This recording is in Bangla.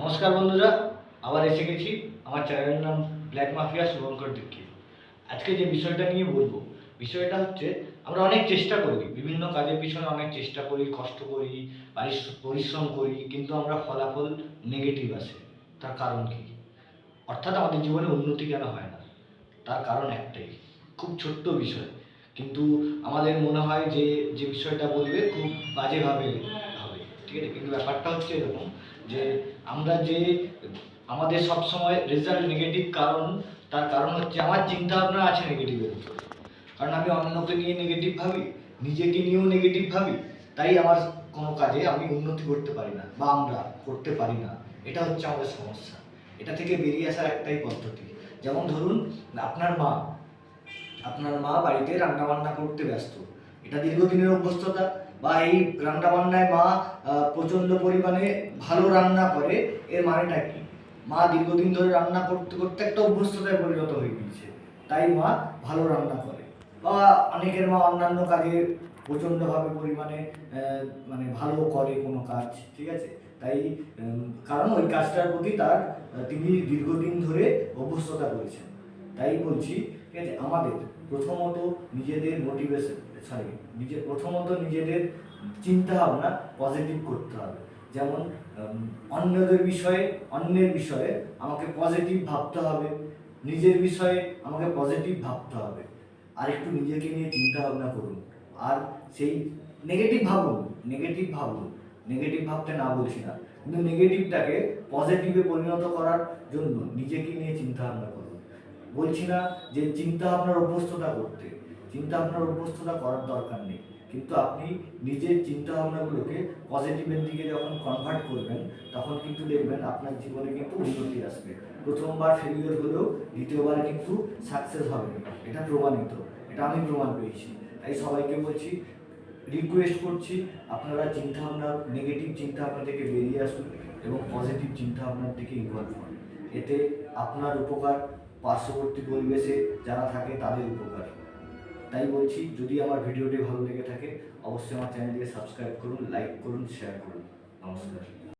নমস্কার বন্ধুরা, আবার এসে গেছি আমার চ্যানেলের নাম ব্ল্যাক মাফিয়া শুভঙ্কর দীক্ষিত। আজকে যে বিষয়টা নিয়ে বলব, বিষয়টা হচ্ছে আমরা অনেক চেষ্টা করি, বিভিন্ন কাজের পিছনে অনেক চেষ্টা করি, কষ্ট করি পরিশ্রম করি, কিন্তু আমরা ফলাফল নেগেটিভ আসে। তার কারণ কি? অর্থাৎ আমাদের জীবনে উন্নতি কেন হয় না? তার কারণ একটাই, খুব ছোট্ট বিষয়, কিন্তু আমাদের মনে হয় যে যে বিষয়টা বলবে খুব বাজেভাবে হবে, ঠিক আছে? কিন্তু ব্যাপারটা হচ্ছে এরকম যে আমরা যে আমাদের সব সময় রেজাল্ট নেগেটিভ কারণ, তার কারণ হচ্ছে আমার চিন্তা ভাবনা আছে নেগেটিভের উপর। কারণ আমি অন্যকে নিয়ে নেগেটিভ ভাবি, নিজেকে নিয়েও নেগেটিভ ভাবি, তাই আমার কোনো কাজে আমি উন্নতি করতে পারি না বা আমরা করতে পারি না। এটা হচ্ছে আমাদের সমস্যা। এটা থেকে বেরিয়ে আসার একটাই পদ্ধতি। যেমন ধরুন, আপনার মা আপনার মা বাড়িতে রান্না বান্না করতে ব্যস্ত। এটা দীর্ঘদিনের অভ্যস্ততা। বা এই রান্না বান্নায় মা প্রচণ্ড পরিমাণে ভালো রান্না করে, এর মানেটা কি? মা দীর্ঘদিন ধরে রান্না করতে করতে একটা অভ্যস্ততায় পরিণত হয়ে গিয়েছে। তাই মা ভালো রান্না করে। বা অনেকের মা অন্যান্য কাজে প্রচণ্ডভাবে পরিমাণে মানে ভালো করে কোনো কাজ, ঠিক আছে? তাই কারণ ওই কাজটার প্রতি তার, তিনি দীর্ঘদিন ধরে অভ্যস্ততা করেছেন। তাই বলছি, ঠিক আছে, আমাদের প্রথমত নিজেদের মোটিভেশন সরি নিজের প্রথমত নিজেদের চিন্তা ভাবনা পজিটিভ করতে হবে। যেমন অন্যদের বিষয়ে, অন্যের বিষয়ে আমাকে পজিটিভ ভাবতে হবে, নিজের বিষয়ে আমাকে পজিটিভ ভাবতে হবে। আর একটু নিজেকে নিয়ে চিন্তা ভাবনা করুন। আর সেই নেগেটিভ ভাবুন নেগেটিভ ভাবুন নেগেটিভ ভাবতে না বলছি না। কিন্তু নেগেটিভটাকে পজিটিভে পরিণত করার জন্য নিজেকে নিয়ে চিন্তা ভাবনা করুন। বলছি না যে চিন্তা ভাবনার অভ্যস্ততা করতে। চিন্তা ভাবনার অভ্যস্ততা করার দরকার নেই। কিন্তু আপনি নিজের চিন্তা ভাবনাগুলোকে পজিটিভের দিকে যখন কনভার্ট করবেন, তখন কিন্তু দেখবেন আপনার জীবনে কিন্তু উন্নতি আসবে। প্রথমবার ফেলিওর হলেও দ্বিতীয়বার কিন্তু সাকসেস হবে। এটা প্রমাণিত। এটা আমি প্রমাণ পেয়েছি। তাই সবাইকে বলছি রিকোয়েস্ট করছি, আপনারা চিন্তা ভাবনা নেগেটিভ চিন্তা ভাবনা থেকে বেরিয়ে আসুন এবং পজিটিভ চিন্তা ভাবনার দিকে ইনভলভ হন। এতে আপনার উপকার পার্শ্ববর্তী পরিবেশে যারা থাকে তাদের উপকার। তাই বলছি, যদি আমার ভিডিওটি ভালো লেগে থাকে, অবশ্যই আমার চ্যানেলকে সাবস্ক্রাইব করুন, লাইক করুন, শেয়ার করুন। নমস্কার।